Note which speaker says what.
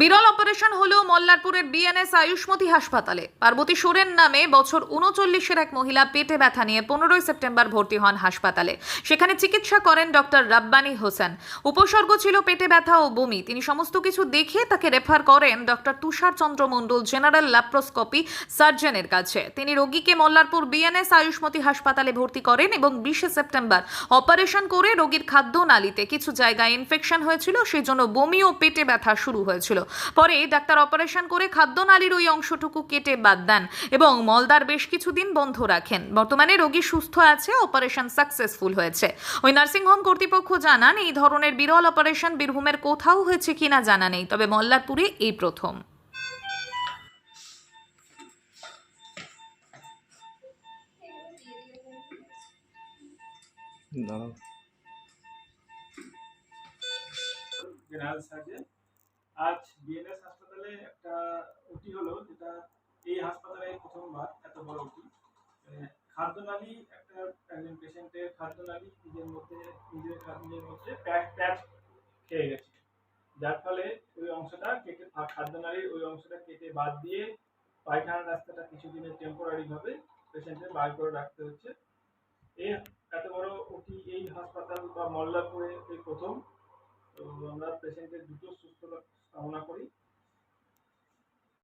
Speaker 1: বিরল অপারেশন হলো মল্লারপুরের বিএনএস আয়ুষ্মতি হাসপাতালে। পার্বতী সোরেন নামে বছর উনচল্লিশের এক মহিলা পেটে ব্যথা নিয়ে পনেরোই সেপ্টেম্বর ভর্তি হন হাসপাতালে। সেখানে চিকিৎসা করেন ডক্টর রাব্বানি হোসেন। উপসর্গ ছিল পেটে ব্যথা ও বমি। তিনি সমস্ত কিছু দেখে তাকে রেফার করেন doctor Tushar Chandra Mondal, general laparoscopy, সার্জনের কাছে। তিনি রোগীকে মল্লারপুর বিএনএস আয়ুষ্মতি হাসপাতালে ভর্তি করেন এবং বিশে সেপ্টেম্বর অপারেশন করে রোগীর খাদ্য নালীতে কিছু জায়গায় ইনফেকশন হয়েছিল সেই জন্য বমি ও পেটে ব্যথা শুরু হয়েছিল। পরে ডাক্তার অপারেশন করে খাদ্যনালীর ওই অংশটুকু কেটে বাদ দেন এবং মলদার বেশ কিছুদিন বন্ধ রাখেন। বর্তমানে রোগী সুস্থ আছে অপারেশন সাকসেসফুল হয়েছে। ওই নার্সিংহোম কর্তৃপক্ষ জানান এই ধরনের বিরল অপারেশন বীরভূমের কোথাও হয়েছে কিনা জানা নেই তবে মল্লারপুরে এই প্রথম।
Speaker 2: দাঁড়াও।
Speaker 3: জেনারেল সার্জন আজ বিএনএস হাসপাতালে একটা ওটি হলো যেটা এই হাসপাতালে প্রথমবার এত বড় ওটি। খাদ্যনালী একটা একজন পেশেন্টের খাদ্যনালী নিজের মধ্যে, নিজের নিজের মধ্যে প্যাচ প্যাচ খেয়ে গেছে। যার ফলে ওই অংশটা কেটে খাদ্যনালীর ওই অংশটা কেটে বাদ দিয়ে পায়খানার রাস্তাটা কিছুদিনের টেম্পোরারি ভাবে পেশেন্টের বার করে রাখতে হচ্ছে। এই এত বড় ওটি এই হাসপাতাল বা মল্লারপুরে এই প্রথম। তো আমরা পেশেন্টের দ্রুত সুস্থতা